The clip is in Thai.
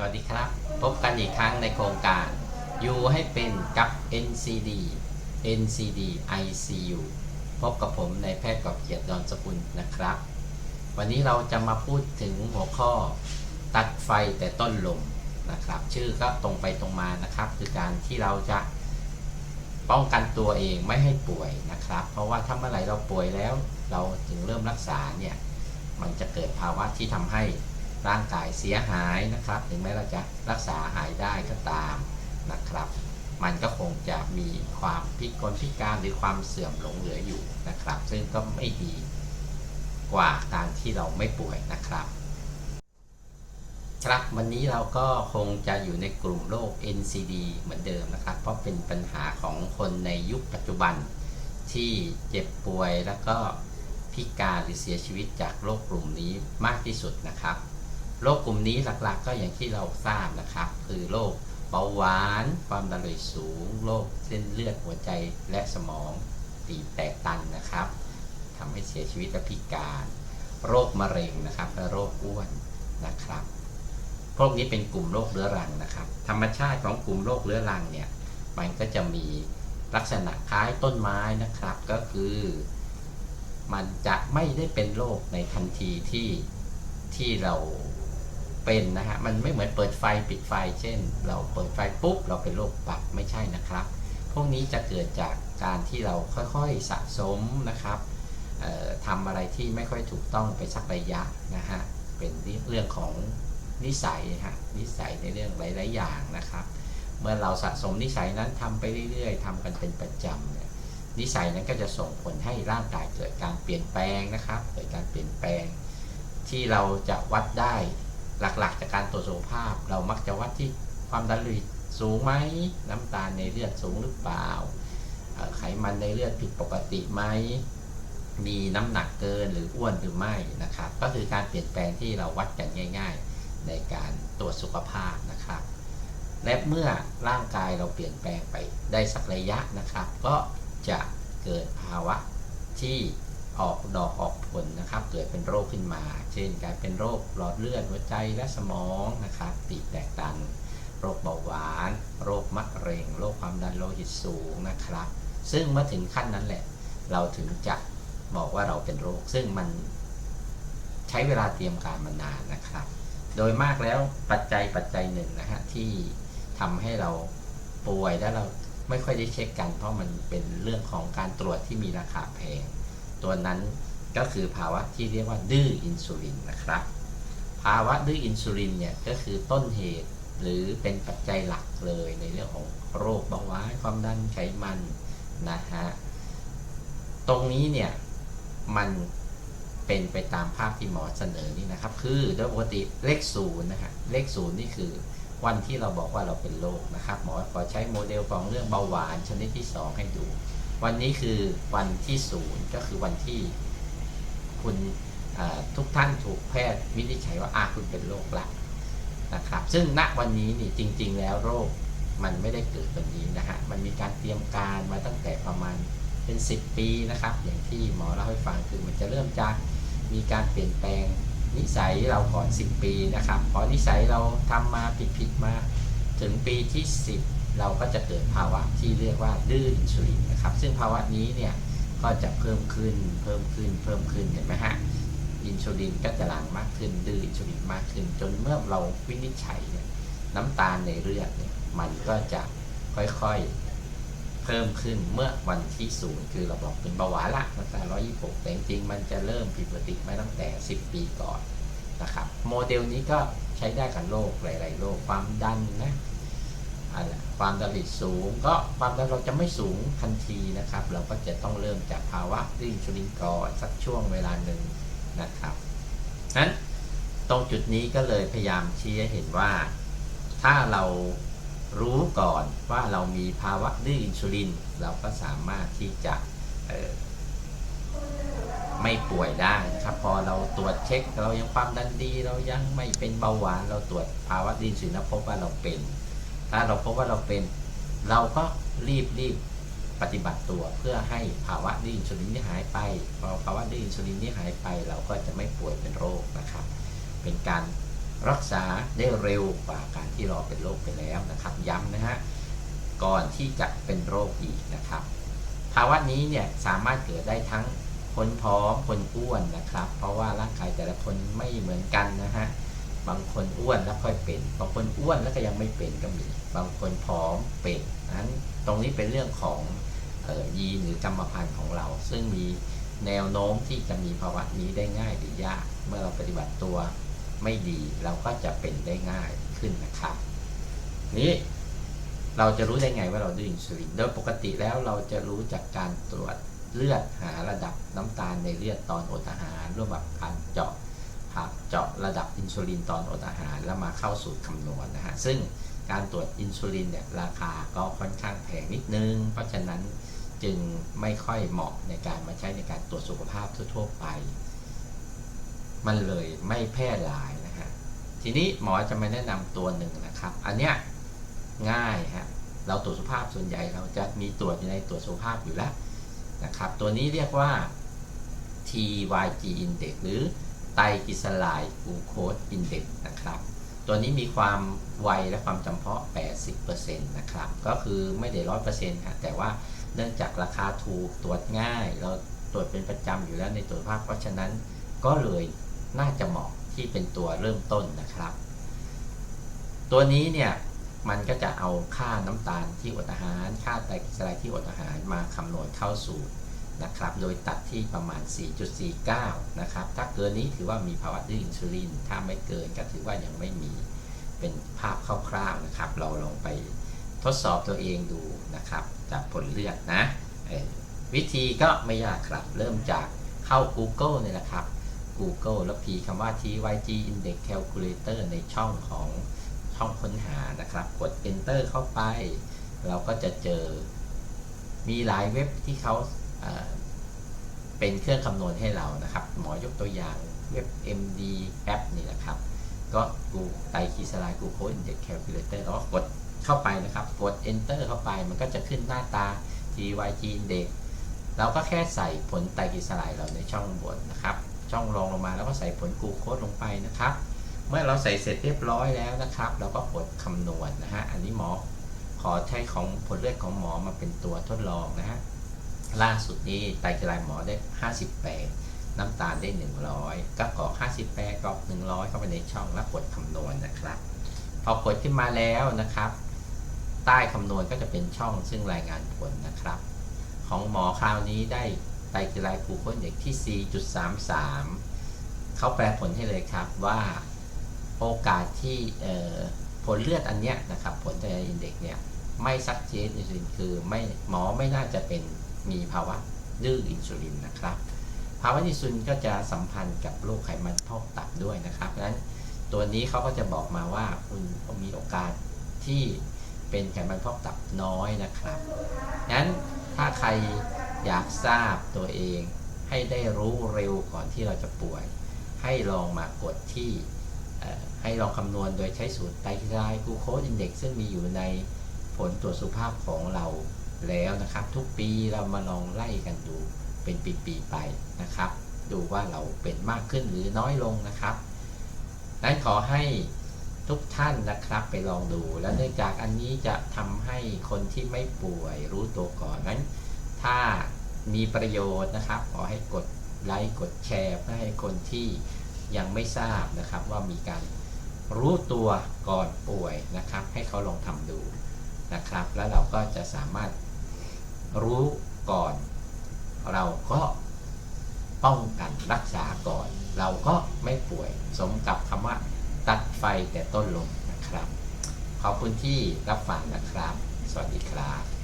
สวัสดีครับ พบกันอีกครั้งในโครงการอยู่ให้เป็นกับ NCD NCD ICU พบกับผมในแพทย์กอบเกียรติดอนสกุลนะครับ วันนี้เราจะมาพูดถึงหัวข้อตัดไฟแต่ต้นลมนะครับ ชื่อก็ตรงไปตรงมานะครับ คือการที่เราจะป้องกันตัวเองไม่ให้ป่วยนะครับ เพราะว่าถ้าเมื่อไหร่เราป่วยแล้ว เราถึงเริ่มรักษาเนี่ยมันจะเกิดภาวะที่ทำให้ ร่างกายเสียหายนะครับ ถึงแม้เราจะรักษาหายได้ก็ตามนะครับ มันก็คงจะมีความพิกลพิการหรือความเสื่อมหลงเหลืออยู่นะครับ ซึ่งก็ไม่ดีกว่าการที่เราไม่ป่วยนะครับ ครับวันนี้เราก็คงจะอยู่ในกลุ่มโรค NCD เหมือนเดิมนะครับ เพราะเป็นปัญหาของคนในยุคปัจจุบันที่เจ็บป่วยแล้วก็พิการหรือเสียชีวิตจากโรคกลุ่มนี้มากที่สุดนะครับ โรคกลุ่มนี้หลักๆ ก็อย่างที่เราทราบนะครับ คือโรคเบาหวาน ความดันโลหิตสูง โรคเส้นเลือดหัวใจและสมองตีแตกตันนะครับทำให้เสียชีวิตและพิการ โรคมะเร็งนะครับและโรคอ้วนนะครับ พวกนี้เป็นกลุ่มโรคเรื้อรังนะครับ ธรรมชาติของกลุ่มโรคเรื้อรังเนี่ย มันก็จะมีลักษณะคล้ายต้นไม้นะครับ ก็คือ มันจะไม่ได้เป็นโรคในทันทีที่ที่เรา เป็นนะฮะมันไม่เหมือนเปิดไฟปิดไฟ เช่น เราเปิดไฟปุ๊บ เราเป็นโรคปับไม่ใช่นะครับ พวกนี้จะเกิดจากการที่เราค่อยๆสะสมนะครับเอ่อทำอะไรที่ไม่ค่อยถูกต้องไปสักระยะนะฮะเป็นเรื่องของนิสัยฮะนิสัยในเรื่องหลายๆอย่างนะครับ เมื่อเราสะสมนิสัยนั้นทำไปเรื่อยๆทำกันเป็นประจำเนี่ยนิสัยนั้นก็จะส่งผลให้ร่างกายเกิดการเปลี่ยนแปลงนะครับ เกิดการเปลี่ยนแปลงที่เราจะวัดได้ หลักๆ จากการตรวจสุขภาพ เรามักจะวัดที่ความดันโลหิตสูงไหมน้ำตาลในเลือดสูงหรือเปล่า ไขมันในเลือดผิดปกติไหมมีน้ำหนักเกินหรืออ้วนหรือไม่นะครับ ก็คือการเปลี่ยนแปลงที่เราวัดกันง่าย ๆ ในการตรวจสุขภาพนะครับ และเมื่อร่างกายเราเปลี่ยนแปลงไปได้สักระยะนะครับ ก็จะเกิดภาวะที่ ออกดอกออกผลนะครับ เกิดเป็นโรคขึ้นมา เช่นกลายเป็นโรคหลอดเลือดหัวใจและสมองนะครับตีบแตกตัน โรคเบาหวาน โรคมะเร็ง โรคความดันโลหิตสูงนะครับ ซึ่งเมื่อถึงขั้นนั้นแหละ เราถึงจะบอกว่าเราเป็นโรค ซึ่งมันใช้เวลาเตรียมการมานานนะครับ โดยมากแล้วปัจจัยปัจจัยหนึ่งนะฮะที่ทำให้เราป่วยแล้วเราไม่ค่อยได้เช็คกัน เพราะมันเป็นเรื่องของการตรวจที่มีราคาแพง ตัวนั้นก็คือภาวะที่เรียกว่าดื้ออินซูลินนะครับ ภาวะดื้ออินซูลินเนี่ยก็คือต้นเหตุหรือเป็นปัจจัยหลักเลยในเรื่องของโรคเบาหวานความดันไขมันนะฮะ ตรงนี้เนี่ยมันเป็นไปตามภาพที่หมอเสนอนี่นะครับ คือโดยปกติเลขศูนย์นะฮะเลขศูนย์นี่คือวันที่เราบอกว่าเราเป็นโรคนะครับ หมอขอใช้โมเดลของเรื่องเบาหวานชนิดที่ 2 ให้ดู วันนี้คือวันที่ศูนย์ก็คือวันที่คุณทุกท่านถูกแพทย์วินิจฉัยว่าอาคุณเป็นโรคละนะครับ ซึ่งณวันนี้นี่จริง ๆ แล้วโรคมันไม่ได้เกิดวันนี้นะฮะ มันมีการเตรียมการมาตั้งแต่ประมาณเป็น 10 ปีนะครับ อย่างที่หมอเล่าให้ฟังคือมันจะเริ่มจากมีการเปลี่ยนแปลงนิสัยเราก่อน 10 ปีนะครับพอนิสัยเราทำมาผิดๆมาถึงปีที่ 10เราก็จะเกิดภาวะที่เรียกว่าดื้ออินซูลินนะครับ ซึ่งภาวะนี้เนี่ยก็จะเพิ่มขึ้น เพิ่มขึ้น เพิ่มขึ้นเห็นไหมฮะ อินซูลินก็จะหลั่งมากขึ้น ดื้ออินซูลินมากขึ้น จนเมื่อเราวินิจฉัยเนี่ยน้ำตาลในเลือดเนี่ยมันก็จะค่อยๆ เพิ่มขึ้นเมื่อวันที่ศูนย์คือเราบอกเป็นเบาหวานละตั้งแต่126แต่จริงๆ มันจะเริ่มผิดปกติมาตั้งแต่ 10 ปีก่อนนะครับ โมเดลนี้ก็ใช้ได้กับโรคหลาย ๆ โรคความดันนะ ความดันโลหิตสูง ก็ความดันเราจะไม่สูงทันทีนะครับ เราก็จะต้องเริ่มจากภาวะดื้ออินซูลินก่อนสักช่วงเวลาหนึ่งนะครับนั้นตรงจุดนี้ก็เลยพยายามชี้ให้เห็นว่า ถ้าเรารู้ก่อนว่าเรามีภาวะดื้ออินซูลิน เราก็สามารถที่จะไม่ป่วยได้นะครับ พอเราตรวจเช็ค เรายังความดันดี เรายังไม่เป็นเบาหวาน เราตรวจภาวะดื้ออินซูลินแล้วพบว่าเราเป็น ถ้าเราพบว่าเราเป็น เราก็รีบรีบปฏิบัติตัวเพื่อให้ภาวะดื้ออินซูลินที่หายไปพอภาวะดื้ออินซูลินที่หายไป เราก็จะไม่ป่วยเป็นโรคนะครับ เป็นการรักษาได้เร็วกว่าการที่เราเป็นโรคไปแล้วนะครับ ย้ำนะฮะก่อนที่จะเป็นโรคอีกนะครับ ภาวะนี้เนี่ยสามารถเกิดได้ทั้งคนผอมคนอ้วนนะครับ เพราะว่าร่างกายแต่ละคนไม่เหมือนกันนะฮะ บางคนอ้วนแล้วค่อยเป็น บางคนอ้วนแล้วก็ยังไม่เป็นก็มี บางคนผอมเป็นนั้นตรงนี้เป็นเรื่องของออยีนหรือกรรมพันธุ์ของเรา ซึ่งมีแนวโน้มที่จะมีภาวะนี้ได้ง่ายหรือยาก เมื่อเราปฏิบัติตัวไม่ดีเราก็จะเป็นได้ง่ายขึ้นนะครับ นี้เราจะรู้ได้ไงว่าเราดื้ออินซูลิน โดยปกติแล้วเราจะรู้จากการตรวจเลือดหาระดับน้ำตาลในเลือดตอนอดอาหารร่วมกับการเจาะ เจาะระดับอินซูลินตอนอดอาหารแล้วมาเข้าสูตรคำนวณนะฮะซึ่งการตรวจอินซูลินเนี่ยราคาก็ค่อนข้างแพงนิดนึง เพราะฉะนั้นจึงไม่ค่อยเหมาะในการมาใช้ในการตรวจสุขภาพทั่ว ๆ ไป มันเลยไม่แพร่หลายนะฮะทีนี้หมอจะมาแนะนำตัวหนึ่งนะครับ อันเนี้ยง่ายฮะเราตรวจสุขภาพส่วนใหญ่เราจะมีตรวจอยู่ในตรวจสุขภาพอยู่แล้วนะครับ ตัวนี้เรียกว่า TYG Index หรือ ไตกลีเซอไรด์กลูโคสอินเด็กนะครับ ตัวนี้มีความไวและความจำเพาะ 80%นะครับ ก็คือไม่ได้ร้อยเปอร์เซ็นต์แต่ว่าเนื่องจากราคาถูกตรวจง่าย เราตรวจเป็นประจำอยู่แล้วในตรวจภาพเพราะฉะนั้นก็เลยน่าจะเหมาะที่เป็นตัวเริ่มต้นนะครับ ตัวนี้เนี่ยมันก็จะเอาค่าน้ำตาลที่อดอาหาร ค่าไตรกลีเซอไรด์ที่อดอาหารมาคำนวณเข้าสู่ นะครับ โดยตัดที่ประมาณ 4.49 นะครับ ถ้าเกินนี้ถือว่ามีภาวะดื้ออินซูลิน ถ้าไม่เกินก็ถือว่ายังไม่มี เป็นภาพคร่าวๆนะครับ เราลองไปทดสอบตัวเองดูนะครับ จากผลเลือดนะเอ่อวิธีก็ไม่ยากครับ เริ่มจากเข้า Google เนี่ยนะครับ Google แล้วพีคำว่า TYG Index Calculator ในช่องของช่องค้นหานะครับ กด Enter เข้าไป เราก็จะเจอมีหลายเว็บที่เขา เป็นเครื่องคำนวณให้เรานะครับ หมอยกตัวอย่างเว็บ MD App นี่นะครับ ก็กูไตรคีสลายกูโค Index Calculator แล้วก็กดเข้าไปนะครับ กด Enter เข้าไปมันก็จะขึ้นหน้าตา TYG Index เราก็แค่ใส่ผลไตรกลีเซอไรด์เราในช่องบนนะครับ ช่องรองลงมาแล้วก็ใส่ผลกูโคสลงไปนะครับ เมื่อเราใส่เสร็จเรียบร้อยแล้วนะครับ เราก็กดคำนวณนะฮะ อันนี้หมอขอใช้ของผลเลือดของหมอมาเป็นตัวทดลองนะฮะ ล่าสุดนี้ไตรกลีเซอได์หมอได้ 58 น้ำตาลได้ 100 ก็กรอก 58กรอก 100 เข้าไปในช่องแล้วกดคำนวณนะครับ พอกดขึ้นมาแล้วนะครับ ใต้คำนวณก็จะเป็นช่องซึ่งรายงานผลนะครับ ของหมอคราวนี้ได้ไตรกลีเซอไรด์กลูโคสเด็กที่ 4.33 เขาแปลผลให้เลยครับว่าโอกาสที่ผลเลือดอันเนี้ยนะครับ ผลไตรอินเด็กเนี่ยไม่ซักเจนอินซูลินคือไม่หมอไม่น่าจะเป็น มีภาวะดื้ออินซูลินนะครับ ภาวะอินซูลินก็จะสัมพันธ์กับโรคไขมันพอกตับด้วยนะครับดังนั้นตัวนี้เขาก็จะบอกมาว่าคุณมีโอกาสที่เป็นไขมันพอกตับน้อยนะครับงั้นถ้าใครอยากทราบตัวเองให้ได้รู้เร็วก่อนที่เราจะป่วย ให้ลองมากดที่ให้ลองคำนวณโดยใช้สูตรไตรกลีเซอไรด์กลูโคสอินเด็กซึ่งมีอยู่ในผลตรวจสุขภาพของเรา แล้วนะครับ ทุกปีเรามาลองไล่กันดูเป็นปีๆไปนะครับ ดูว่าเราเป็นมากขึ้นหรือน้อยลงนะครับนั้นขอให้ทุกท่านนะครับไปลองดู แล้วเนื่องจากอันนี้จะทำให้คนที่ไม่ป่วยรู้ตัวก่อนนั้น ถ้ามีประโยชน์นะครับ ขอให้กดไลค์กดแชร์เพื่อให้คนที่ยังไม่ทราบนะครับ ว่ามีการรู้ตัวก่อนป่วยนะครับ ให้เขาลองทำดูนะครับ แล้วเราก็จะสามารถ รู้ก่อน เราก็ป้องกันรักษาก่อน เราก็ไม่ป่วยสมกับคำว่า ตัดไฟแต่ต้นลมนะครับ ขอบคุณที่รับฟังนะครับ สวัสดีครับ